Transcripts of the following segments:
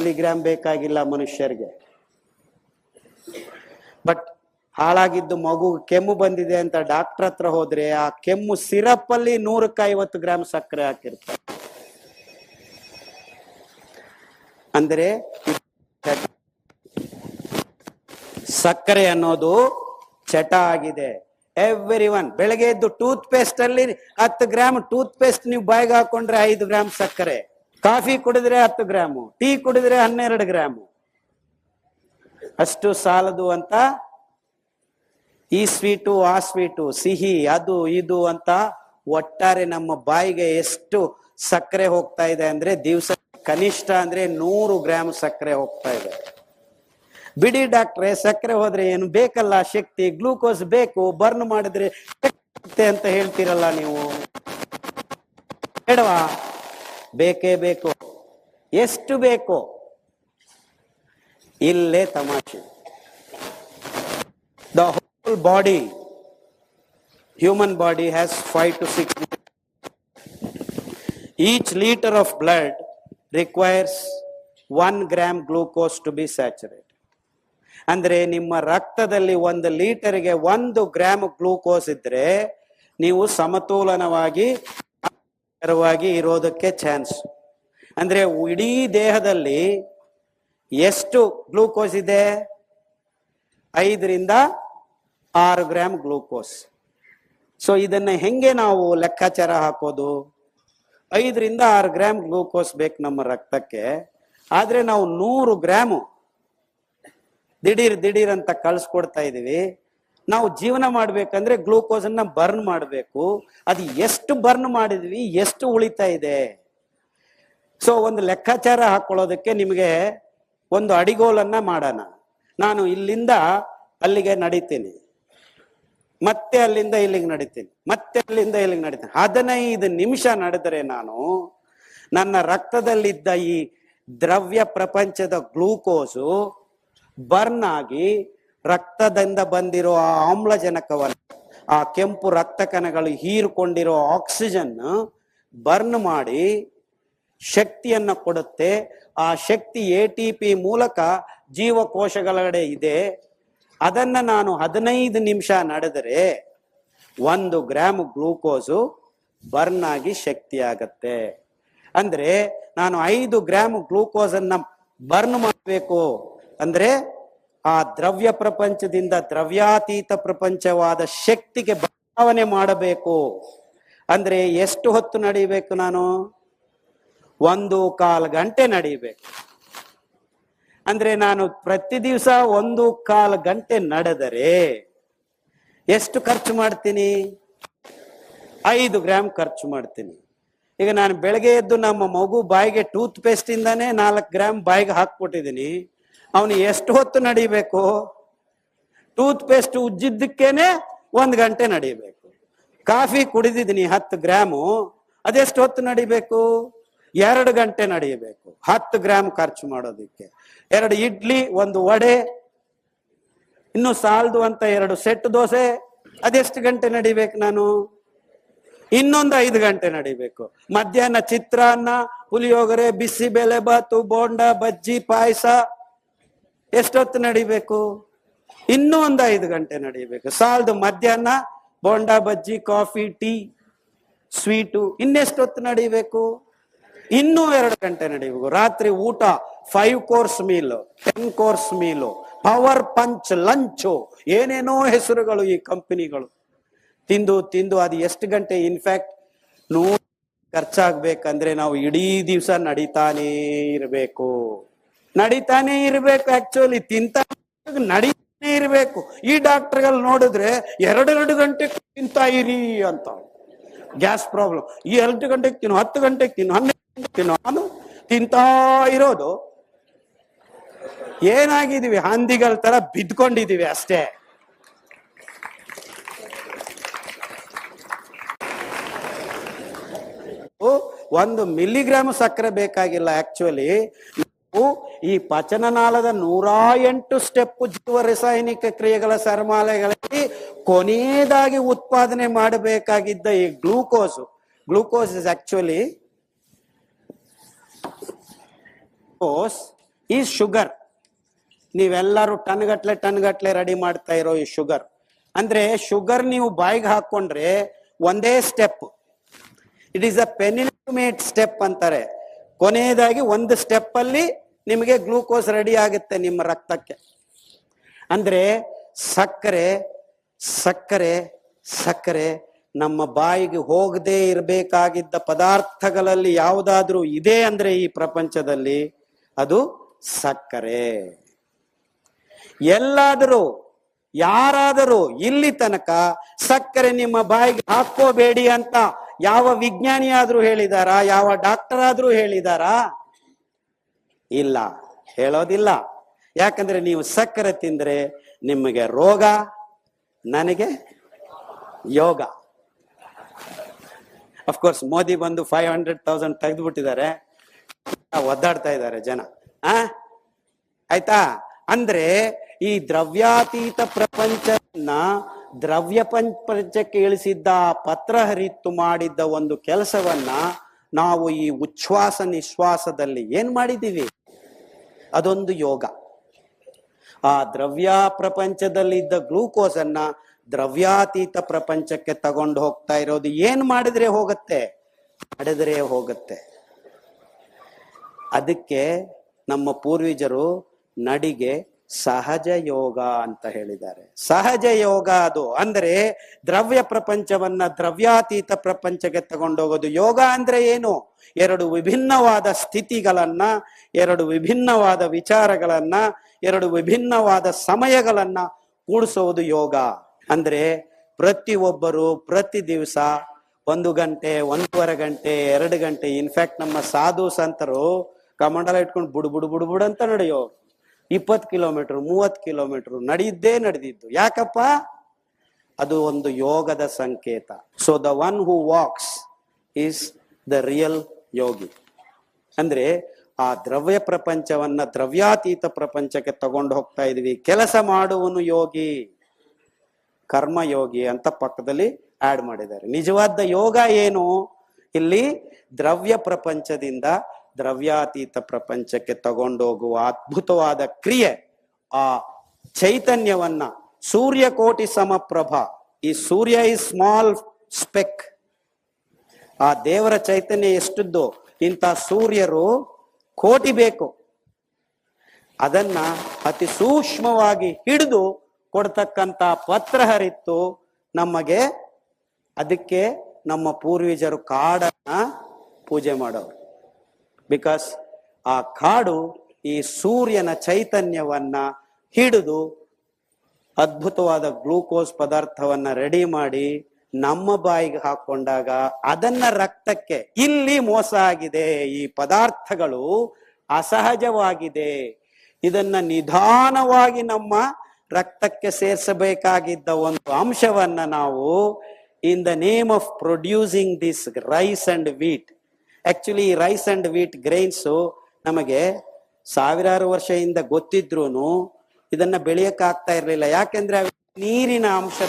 Milligram ಬೇಕಾಗಿಲ್ಲ ಮನುಷ್ಯರಿಗೆ. But ಹಾಳಾಗಿದ್ದು ಮಗು ಕೆಮ್ಮು ಬಂದಿದೆ ಅಂತ ಡಾಕ್ಟರ್ ಹತ್ರ ಹೋದ್ರೆ ಆ ಕೆಮ್ಮು ಸಿರಪ್ ಅಲ್ಲಿ ನೂರಕ್ಕೆ ಐವತ್ತು ಗ್ರಾಮ್ ಸಕ್ಕರೆ ಹಾಕಿರ್ತಾರೆ. ಅಂದ್ರೆ ಸಕ್ಕರೆ ಅನ್ನೋದು ಚಟ ಆಗಿದೆ. ಎವ್ರಿ ಒನ್ ಬೆಳಗ್ಗೆ ಎದ್ದು ಟೂತ್ ಪೇಸ್ಟ್ ಅಲ್ಲಿ ಹತ್ತು ಗ್ರಾಮ್ ಟೂತ್ ಪೇಸ್ಟ್ ನೀವು ಬಾಯಿಗೆ ಹಾಕೊಂಡ್ರೆ ಐದು ಗ್ರಾಮ್ ಸಕ್ಕರೆ. ಕಾಫಿ ಕುಡಿದ್ರೆ ಹತ್ತು ಗ್ರಾಮು, ಟೀ ಕುಡಿದ್ರೆ ಹನ್ನೆರಡು ಗ್ರಾಮು. ಅಷ್ಟು ಸಾಲದು ಅಂತ ಈ ಸ್ವೀಟು, ಆ ಸ್ವೀಟು, ಸಿಹಿ, ಅದು, ಇದು ಅಂತ ಒಟ್ಟಾರೆ ನಮ್ಮ ಬಾಯಿಗೆ ಎಷ್ಟು ಸಕ್ಕರೆ ಹೋಗ್ತಾ ಇದೆ ಅಂದ್ರೆ ದಿವಸ ಕನಿಷ್ಠ ಅಂದ್ರೆ ನೂರು ಗ್ರಾಮ್ ಸಕ್ಕರೆ ಹೋಗ್ತಾ ಇದೆ. ಬಿಡಿ ಡಾಕ್ಟ್ರೆ, ಸಕ್ಕರೆ ಹೋದ್ರೆ ಏನು ಬೇಕಲ್ಲ, ಶಕ್ತಿ, ಗ್ಲೂಕೋಸ್ ಬೇಕು, ಬರ್ನ್ ಮಾಡಿದ್ರೆ ಅಂತ ಹೇಳ್ತೀರಲ್ಲ ನೀವು. ಬೇಡವಾ? ಬೇಕೇ ಬೇಕು. ಎಷ್ಟು ಬೇಕು? ಇಲ್ಲೇ ತಮಾಷೆ. The whole body human body has five to six each litre of blood requires one gram glucose to be saturate ಅಂದ್ರೆ ನಿಮ್ಮ ರಕ್ತದಲ್ಲಿ ಒಂದು ಲೀಟರ್ಗೆ ಒಂದು ಗ್ರಾಮ್ ಗ್ಲೂಕೋಸ್ ಇದ್ರೆ ನೀವು ಸಮತೋಲನವಾಗಿ ಆರೋಗ್ಯಕರವಾಗಿ ಇರೋದಕ್ಕೆ ಚಾನ್ಸ್. ಅಂದ್ರೆ ಇಡೀ ದೇಹದಲ್ಲಿ ಎಷ್ಟು ಗ್ಲೂಕೋಸ್ ಇದೆ? ಐದರಿಂದ ಆರು ಗ್ರಾಮ್ ಗ್ಲೂಕೋಸ್. ಸೊ ಇದನ್ನ ಹೆಂಗೆ ನಾವು ಲೆಕ್ಕಾಚಾರ ಹಾಕೋದು? ಐದರಿಂದ ಆರು ಗ್ರಾಮ್ ಗ್ಲೂಕೋಸ್ ಬೇಕು ನಮ್ಮ ರಕ್ತಕ್ಕೆ. ಆದ್ರೆ ನಾವು ನೂರು ಗ್ರಾಮು ದಿಢೀರ್ ದಿಢೀರ್ ಅಂತ ಕಳ್ಸ್ಕೊಡ್ತಾ ಇದೀವಿ. ನಾವು ಜೀವನ ಮಾಡ್ಬೇಕಂದ್ರೆ ಗ್ಲೂಕೋಸ್ ಅನ್ನ ಬರ್ನ್ ಮಾಡಬೇಕು. ಅದು ಎಷ್ಟು ಬರ್ನ್ ಮಾಡಿದ್ವಿ, ಎಷ್ಟು ಉಳಿತಾ ಇದೆ. ಸೊ ಒಂದು ಲೆಕ್ಕಾಚಾರ ಹಾಕೊಳ್ಳೋದಕ್ಕೆ ನಿಮಗೆ ಒಂದು ಅಡಿಗೋಲನ್ನ ಮಾಡೋಣ. ನಾನು ಇಲ್ಲಿಂದ ಅಲ್ಲಿಗೆ ನಡೀತೀನಿ. ಮತ್ತೆ ಅಲ್ಲಿಂದ ಇಲ್ಲಿಗೆ ನಡೀತೀನಿ. ಮತ್ತೆ ಅಲ್ಲಿಂದ ಇಲ್ಲಿಗೆ ನಡೀತೀನಿ. ಹದಿನೈದು ನಿಮಿಷ ನಡೆದರೆ ನಾನು ನನ್ನ ರಕ್ತದಲ್ಲಿದ್ದ ಈ ದ್ರವ್ಯ ಪ್ರಪಂಚದ ಗ್ಲೂಕೋಸು ಬರ್ನ್ ಆಗಿ ರಕ್ತದಿಂದ ಬಂದಿರೋ ಆ ಆಮ್ಲಜನಕವನ್ನು, ಆ ಕೆಂಪು ರಕ್ತ ಕಣಗಳು ಹೀರಿಕೊಂಡಿರೋ ಆಕ್ಸಿಜನ್ ಬರ್ನ್ ಮಾಡಿ ಶಕ್ತಿಯನ್ನು ಕೊಡುತ್ತೆ. ಆ ಶಕ್ತಿ ಎ ಟಿ ಪಿ ಮೂಲಕ ಜೀವಕೋಶಗಳಡೆ ಇದೆ. ಅದನ್ನ ನಾನು ಹದಿನೈದು ನಿಮಿಷ ನಡೆದರೆ ಒಂದು ಗ್ರಾಮ್ ಗ್ಲೂಕೋಸು ಬರ್ನ್ ಆಗಿ ಶಕ್ತಿ ಆಗತ್ತೆ ಅಂದ್ರೆ ನಾನು ಐದು ಗ್ರಾಮ್ ಗ್ಲೂಕೋಸ್ ಅನ್ನ ಬರ್ನ್ ಮಾಡಬೇಕು. ಅಂದ್ರೆ ಆ ದ್ರವ್ಯ ಪ್ರಪಂಚದಿಂದ ದ್ರವ್ಯಾತೀತ ಪ್ರಪಂಚವಾದ ಶಕ್ತಿಗೆ ಬದಲಾವಣೆ ಮಾಡಬೇಕು. ಅಂದ್ರೆ ಎಷ್ಟು ಹೊತ್ತು ನಡೀಬೇಕು ನಾನು? ಒಂದು ಕಾಲು ಗಂಟೆ ನಡೀಬೇಕು. ಅಂದ್ರೆ ನಾನು ಪ್ರತಿ ದಿವಸ ಒಂದು ಕಾಲು ಗಂಟೆ ನಡೆದರೆ ಎಷ್ಟು ಖರ್ಚು ಮಾಡ್ತೀನಿ? ಐದು ಗ್ರಾಮ್ ಖರ್ಚು ಮಾಡ್ತೀನಿ. ಈಗ ನಾನು ಬೆಳಗ್ಗೆ ಎದ್ದು ನಮ್ಮ ಮಗು ಬಾಯಿಗೆ ಟೂತ್ ಪೇಸ್ಟ್ ಇಂದಾನೆ ನಾಲ್ಕು ಗ್ರಾಮ್ ಬಾಯಿಗೆ ಹಾಕ್ಬಿಟ್ಟಿದ್ದೀನಿ. ಅವನು ಎಷ್ಟು ಹೊತ್ತು ನಡಿಬೇಕು? ಟೂತ್ ಪೇಸ್ಟ್ ಉಜ್ಜಿದ್ದಕ್ಕೇನೆ ಒಂದ್ ಗಂಟೆ ನಡಿಬೇಕು. ಕಾಫಿ ಕುಡಿದಿದ್ದೀನಿ ಹತ್ತು ಗ್ರಾಮು, ಅದೆಷ್ಟು ಹೊತ್ತು ನಡಿಬೇಕು? ಎರಡು ಗಂಟೆ ನಡಿಬೇಕು. ಹತ್ತು ಗ್ರಾಮ್ ಖರ್ಚು ಮಾಡೋದಕ್ಕೆ. ಎರಡು ಇಡ್ಲಿ, ಒಂದು ವಡೆ, ಇನ್ನು ಸಾಲದು ಅಂತ ಎರಡು ಸೆಟ್ ದೋಸೆ, ಅದೆಷ್ಟು ಗಂಟೆ ನಡಿಬೇಕು ನಾನು? ಇನ್ನೊಂದು ಐದು ಗಂಟೆ ನಡಿಬೇಕು. ಮಧ್ಯಾಹ್ನ ಚಿತ್ರಾನ್ನ, ಪುಳಿಯೋಗರೆ, ಬಿಸಿ ಬೆಲೆ ಬಾತು, ಬೋಂಡ, ಬಜ್ಜಿ, ಪಾಯಸ ಎಷ್ಟೊತ್ತು ನಡಿಬೇಕು? ಇನ್ನೂ ಒಂದು ಐದು ಗಂಟೆ ನಡಿಬೇಕು. ಸಾಲದು ಮಧ್ಯಾಹ್ನ, bonda, bajji, coffee, tea, sweet, ಇನ್ನೆಷ್ಟೊತ್ತು ನಡಿಬೇಕು? ಇನ್ನೂ ಎರಡು ಗಂಟೆ ನಡಿಬೇಕು. ರಾತ್ರಿ ಊಟ five course meal ten course meal power punch lunch ಏನೇನೋ ಹೆಸರುಗಳು ಈ ಕಂಪನಿಗಳು. ತಿಂದು ತಿಂದು ಅದು ಎಷ್ಟು ಗಂಟೆ? ಇನ್ಫ್ಯಾಕ್ಟ್ ನೂರು ಖರ್ಚಾಗ್ಬೇಕಂದ್ರೆ ನಾವು ಇಡೀ ದಿವಸ ನಡೀತಾನೇ ಇರಬೇಕು. ನಡೀತಾನೆ ಇರಬೇಕು ಆಕ್ಚುಲಿ ತಿಂತ ನಡೀತಾನೆ ಇರಬೇಕು. ಈ ಡಾಕ್ಟರ್ಗಳು ನೋಡಿದ್ರೆ ಎರಡೆರಡು ಗಂಟೆ ತಿಂತಾ ಇರಿ ಅಂತ. ಗ್ಯಾಸ್ ಪ್ರಾಬ್ಲಮ್ ಈ ಎರಡು ಗಂಟೆಗೆ ತಿನ್ನು, ಹತ್ತು ಗಂಟೆಗೆ ತಿನ್ನು, ಹನ್ನೆರಡು ಗಂಟೆಗೆ ತಿನ್ನು. ನಾನು ತಿಂತಾ ಇರೋದು. ಏನಾಗಿದೀವಿ ಹಂದಿಗಳ ತರ ಬಿದ್ಕೊಂಡಿದೀವಿ ಅಷ್ಟೇ. ಒಂದು ಮಿಲಿಗ್ರಾಮ್ ಸಕ್ಕರೆ ಬೇಕಾಗಿಲ್ಲ ಆಕ್ಚುಲಿ ಈ ಪಚನನಾಳದ ನೂರಾ ಎಂಟು ಸ್ಟೆಪ್ ಜೀವ ರಾಸಾಯನಿಕ ಕ್ರಿಯೆಗಳ ಸರಮಾಲೆಗಳಲ್ಲಿ ಕೊನೆಯದಾಗಿ ಉತ್ಪಾದನೆ ಮಾಡಬೇಕಾಗಿದ್ದ ಈ glucose. Glucose is actually glucose ಈ ಶುಗರ್ ನೀವೆಲ್ಲರೂ ಟನ್ ಗಟ್ಲೆ ಟನ್ ಗಟ್ಲೆ ರೆಡಿ ಮಾಡ್ತಾ ಇರೋ ಈ ಶುಗರ್ ಅಂದ್ರೆ ಶುಗರ್ ನೀವು ಬಾಯಿಗೆ ಹಾಕೊಂಡ್ರೆ ಒಂದೇ step it is a penultimate step ಅಂತಾರೆ. ಕೊನೆಯದಾಗಿ ಒಂದು ಸ್ಟೆಪ್ ಅಲ್ಲಿ ನಿಮಗೆ ಗ್ಲೂಕೋಸ್ ರೆಡಿ ಆಗುತ್ತೆ ನಿಮ್ಮ ರಕ್ತಕ್ಕೆ. ಅಂದ್ರೆ ಸಕ್ಕರೆ ಸಕ್ಕರೆ ಸಕ್ಕರೆ ನಮ್ಮ ಬಾಯಿಗೆ ಹೋಗದೇ ಇರಬೇಕಾಗಿದ್ದ ಪದಾರ್ಥಗಳಲ್ಲಿ ಯಾವುದಾದ್ರೂ ಇದೆ ಅಂದ್ರೆ ಈ ಪ್ರಪಂಚದಲ್ಲಿ ಅದು ಸಕ್ಕರೆ. ಎಲ್ಲಾದರೂ, ಯಾರಾದರೂ ಇಲ್ಲಿ ತನಕ ಸಕ್ಕರೆ ನಿಮ್ಮ ಬಾಯಿಗೆ ಹಾಕೋಬೇಡಿ ಅಂತ ಯಾವ ವಿಜ್ಞಾನಿ ಆದ್ರೂ ಹೇಳಿದಾರಾ, ಯಾವ ಡಾಕ್ಟರ್ ಆದ್ರೂ ಹೇಳಿದಾರಾ? ಇಲ್ಲ, ಹೇಳೋದಿಲ್ಲ. ಯಾಕಂದ್ರೆ ನೀವು ಸಕ್ಕರೆ ತಿಂದ್ರೆ ನಿಮಗೆ ರೋಗ, ನನಗೆ ಯೋಗ. ಅಫ್ಕೋರ್ಸ್ ಮೋದಿ ಬಂದು ಫೈವ್ ಹಂಡ್ರೆಡ್ ತೌಸಂಡ್ ತೆಗೆದ್ಬಿಟ್ಟಿದ್ದಾರೆ. ಒದ್ದಾಡ್ತಾ ಇದ್ದಾರೆ ಜನ. ಆ? ಆಯ್ತಾ? ಅಂದ್ರೆ ಈ ದ್ರವ್ಯಾತೀತ ಪ್ರಪಂಚನ ದ್ರವ್ಯ ಪ್ರಪಂಚಕ್ಕೆ ಇಳಿಸಿದ್ದ ಪತ್ರ ಹರಿತ್ತು ಮಾಡಿದ್ದ ಒಂದು ಕೆಲಸವನ್ನ ನಾವು ಈ ಉಚ್ಛ್ವಾಸ ನಿಶ್ವಾಸದಲ್ಲಿ ಏನ್ ಮಾಡಿದ್ದೀವಿ? ಅದೊಂದು ಯೋಗ. ಆ ದ್ರವ್ಯ ಪ್ರಪಂಚದಲ್ಲಿ ಇದ್ದ ಗ್ಲೂಕೋಸ್ ಅನ್ನ ದ್ರವ್ಯಾತೀತ ಪ್ರಪಂಚಕ್ಕೆ ತಗೊಂಡು ಹೋಗ್ತಾ ಇರೋದು ಏನ್ ಮಾಡಿದ್ರೆ ಹೋಗುತ್ತೆ? ಮಾಡಿದ್ರೆ ಹೋಗುತ್ತೆ. ಅದಕ್ಕೆ ನಮ್ಮ ಪೂರ್ವಿಜರು ನಡಿಗೆ ಸಹಜ ಯೋಗ ಅಂತ ಹೇಳಿದ್ದಾರೆ. ಸಹಜ ಯೋಗ ಅದು. ಅಂದ್ರೆ ದ್ರವ್ಯ ಪ್ರಪಂಚವನ್ನ ದ್ರವ್ಯಾತೀತ ಪ್ರಪಂಚಕ್ಕೆ ತಗೊಂಡೋಗೋದು. ಯೋಗ ಅಂದ್ರೆ ಏನು? ಎರಡು ವಿಭಿನ್ನವಾದ ಸ್ಥಿತಿಗಳನ್ನ, ಎರಡು ವಿಭಿನ್ನವಾದ ವಿಚಾರಗಳನ್ನ, ಎರಡು ವಿಭಿನ್ನವಾದ ಸಮಯಗಳನ್ನ ಕೂಡಿಸೋದು ಯೋಗ. ಅಂದ್ರೆ ಪ್ರತಿಯೊಬ್ಬರು ಪ್ರತಿ ದಿವಸ ಒಂದು ಗಂಟೆ, ಒಂದೂವರೆ ಗಂಟೆ, ಎರಡು ಗಂಟೆ ಇನ್ಫ್ಯಾಕ್ಟ್ ನಮ್ಮ ಸಾಧು ಸಂತರು ಕಮಂಡಲ ಇಟ್ಕೊಂಡು ಬುಡು ಬುಡು ಬುಡು ಬುಡು ಅಂತ ನಡೆಯೋ ಇಪ್ಪತ್ತು ಕಿಲೋಮೀಟರ್, ಮೂವತ್ತು ಕಿಲೋಮೀಟರ್ ನಡೆಯಿದ್ದೇ ನಡೆದಿದ್ದು. ಯಾಕಪ್ಪ? ಅದು ಒಂದು ಯೋಗದ ಸಂಕೇತ. So the one who walks is the real yogi ಅಂದ್ರೆ ಆ ದ್ರವ್ಯ ಪ್ರಪಂಚವನ್ನ ದ್ರವ್ಯಾತೀತ ಪ್ರಪಂಚಕ್ಕೆ ತಗೊಂಡು ಹೋಗ್ತಾ ಇದೀವಿ. ಕೆಲಸ ಮಾಡುವನು ಯೋಗಿ, ಕರ್ಮ ಯೋಗಿ ಅಂತ ಪಕ್ಕದಲ್ಲಿ ಆಡ್ ಮಾಡಿದ್ದಾರೆ. ನಿಜವಾದ ಯೋಗ ಏನು? ಇಲ್ಲಿ ದ್ರವ್ಯ ಪ್ರಪಂಚದಿಂದ ದ್ರವ್ಯಾತೀತ ಪ್ರಪಂಚಕ್ಕೆ ತಗೊಂಡೋಗುವ ಅದ್ಭುತವಾದ ಕ್ರಿಯೆ ಆ ಚೈತನ್ಯವನ್ನ ಸೂರ್ಯ ಕೋಟಿ ಸಮಪ್ರಭ. ಈ ಸೂರ್ಯ ಈ ಸ್ಮಾಲ್ ಸ್ಪೆಕ್ ಆ ದೇವರ ಚೈತನ್ಯ ಎಷ್ಟದ್ದು ಇಂಥ ಸೂರ್ಯರು ಕೋಟಿ ಬೇಕು. ಅದನ್ನ ಅತಿ ಸೂಕ್ಷ್ಮವಾಗಿ ಹಿಡಿದು ಕೊಡ್ತಕ್ಕಂತ ಪತ್ರ ಹರಿತ್ತು ನಮಗೆ, ಅದಕ್ಕೆ ನಮ್ಮ ಪೂರ್ವಿಜರು ಕಾಡನ್ನ ಪೂಜೆ ಮಾಡೋರು. ಬಿಕಾಸ್ ಆ ಕಾಡು ಈ ಸೂರ್ಯನ ಚೈತನ್ಯವನ್ನ ಹಿಡಿದು ಅದ್ಭುತವಾದ ಗ್ಲೂಕೋಸ್ ಪದಾರ್ಥವನ್ನ ರೆಡಿ ಮಾಡಿ ನಮ್ಮ ಬಾಯಿಗೆ ಹಾಕೊಂಡಾಗ ಅದನ್ನ ರಕ್ತಕ್ಕೆ ಇಲ್ಲಿ ಮೋಸ ಆಗಿದೆ. ಈ ಪದಾರ್ಥಗಳು ಅಸಹಜವಾಗಿದೆ. ಇದನ್ನ ನಿಧಾನವಾಗಿ ನಮ್ಮ ರಕ್ತಕ್ಕೆ ಸೇರಿಸಬೇಕಾಗಿದ್ದ ಒಂದು ಅಂಶವನ್ನ ನಾವು in the name of producing this rice and wheat actually rice and wheat grains ನಮಗೆ ಸಾವಿರಾರು ವರ್ಷದಿಂದ ಗೊತ್ತಿದ್ರು ಇದನ್ನ ಬೆಳೆಯಕ್ ಆಗ್ತಾ ಇರಲಿಲ್ಲ. ಯಾಕೆಂದ್ರೆ ನೀರಿನ ಅಂಶ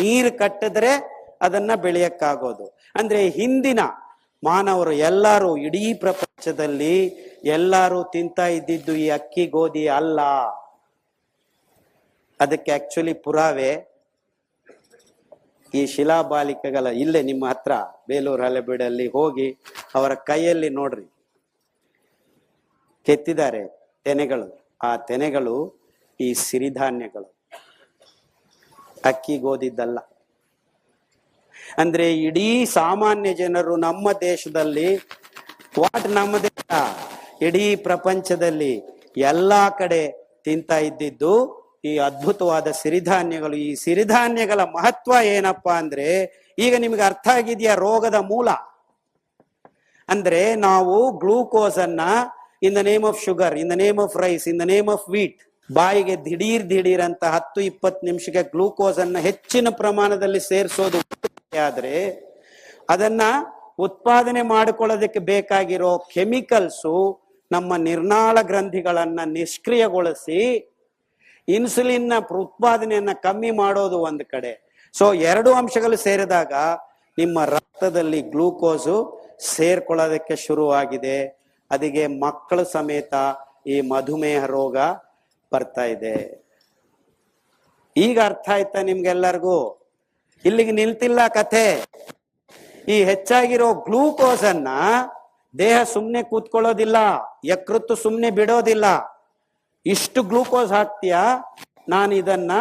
ನೀರು ಕಟ್ಟಿದ್ರೆ ಅದನ್ನ ಬೆಳೆಯಕ್ಕಾಗೋದು. ಅಂದ್ರೆ ಹಿಂದಿನ ಮಾನವರು ಎಲ್ಲರೂ ಇಡೀ ಪ್ರಪಂಚದಲ್ಲಿ ಎಲ್ಲರೂ ತಿಂತಾ ಇದ್ದಿದ್ದು ಈ ಅಕ್ಕಿ ಗೋಧಿ ಅಲ್ಲ. ಅದಕ್ಕೆ ಆಕ್ಚುಲಿ ಪುರಾವೆ ಈ ಶಿಲಾಬಾಲಿಕೆಗಳ ಇಲ್ಲೇ ನಿಮ್ಮ ಹತ್ರ ಬೇಲೂರು ಹಳೆಬೀಡಲ್ಲಿ ಹೋಗಿ ಅವರ ಕೈಯಲ್ಲಿ ನೋಡ್ರಿ. ಕೆತ್ತಿದ್ದಾರೆ ತೆನೆಗಳು. ಆ ತೆನೆಗಳು ಈ ಸಿರಿಧಾನ್ಯಗಳು. ಅಕ್ಕಿ ಗೋದಿದ್ದಲ್ಲ. ಅಂದ್ರೆ ಇಡೀ ಸಾಮಾನ್ಯ ಜನರು ನಮ್ಮ ದೇಶದಲ್ಲಿ, ವಾಟ್ ನಮ್ಮ ದೇಶ? ಇಡೀ ಪ್ರಪಂಚದಲ್ಲಿ ಎಲ್ಲಾ ಕಡೆ ತಿಂತಾ ಇದ್ದಿದ್ದು ಈ ಅದ್ಭುತವಾದ ಸಿರಿಧಾನ್ಯಗಳು. ಈ ಸಿರಿಧಾನ್ಯಗಳ ಮಹತ್ವ ಏನಪ್ಪಾ ಅಂದ್ರೆ, ಈಗ ನಿಮ್ಗೆ ಅರ್ಥ ಆಗಿದೆಯಾ ರೋಗದ ಮೂಲ? ಅಂದ್ರೆ ನಾವು ಗ್ಲೂಕೋಸ್ ಅನ್ನ in the name of sugar in the name of rice in the name of wheat ಬಾಯಿಗೆ ದಿಢೀರ್ ದಿಢೀರ್ ಅಂತ ಹತ್ತು ಇಪ್ಪತ್ತು ನಿಮಿಷಕ್ಕೆ ಗ್ಲೂಕೋಸ್ ಅನ್ನ ಹೆಚ್ಚಿನ ಪ್ರಮಾಣದಲ್ಲಿ ಸೇರಿಸೋದು ಆದ್ರೆ ಅದನ್ನ ಉತ್ಪಾದನೆ ಮಾಡಿಕೊಳ್ಳೋದಕ್ಕೆ ಬೇಕಾಗಿರೋ ಕೆಮಿಕಲ್ಸು ನಮ್ಮ ನಿರ್ನಾಳ ಗ್ರಂಥಿಗಳನ್ನ ನಿಷ್ಕ್ರಿಯಗೊಳಿಸಿ ಇನ್ಸುಲಿನ್ನ ಉತ್ಪಾದನೆಯನ್ನ ಕಮ್ಮಿ ಮಾಡೋದು ಒಂದು ಕಡೆ. ಸೊ ಎರಡು ಅಂಶಗಳು ಸೇರಿದಾಗ ನಿಮ್ಮ ರಕ್ತದಲ್ಲಿ ಗ್ಲೂಕೋಸು ಸೇರ್ಕೊಳ್ಳೋದಕ್ಕೆ ಶುರುವಾಗಿದೆ. ಅದಿಗೆ ಮಕ್ಕಳ ಸಮೇತ ಈ ಮಧುಮೇಹ ರೋಗ ಬರ್ತಾ ಇದೆ. ಈಗ ಅರ್ಥ ಆಯ್ತಾ ನಿಮ್ಗೆಲ್ಲರಿಗೂ? ಇಲ್ಲಿಗೆ ನಿಲ್ತಿಲ್ಲ ಕಥೆ. ಈ ಹೆಚ್ಚಾಗಿರೋ ಗ್ಲೂಕೋಸ್ ಅನ್ನ ದೇಹ ಸುಮ್ನೆ ಕೂತ್ಕೊಳ್ಳೋದಿಲ್ಲ, ಯಕೃತ್ತು ಸುಮ್ನೆ ಬಿಡೋದಿಲ್ಲ. ಇಷ್ಟು ಗ್ಲೂಕೋಸ್ ಹಾಕ್ತೀಯ? ನಾನು ಇದನ್ನ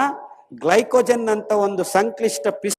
ಗ್ಲೈಕೋಜನ್ ಅಂತ ಒಂದು ಸಂಕ್ಲಿಷ್ಟ ಪಿಸ್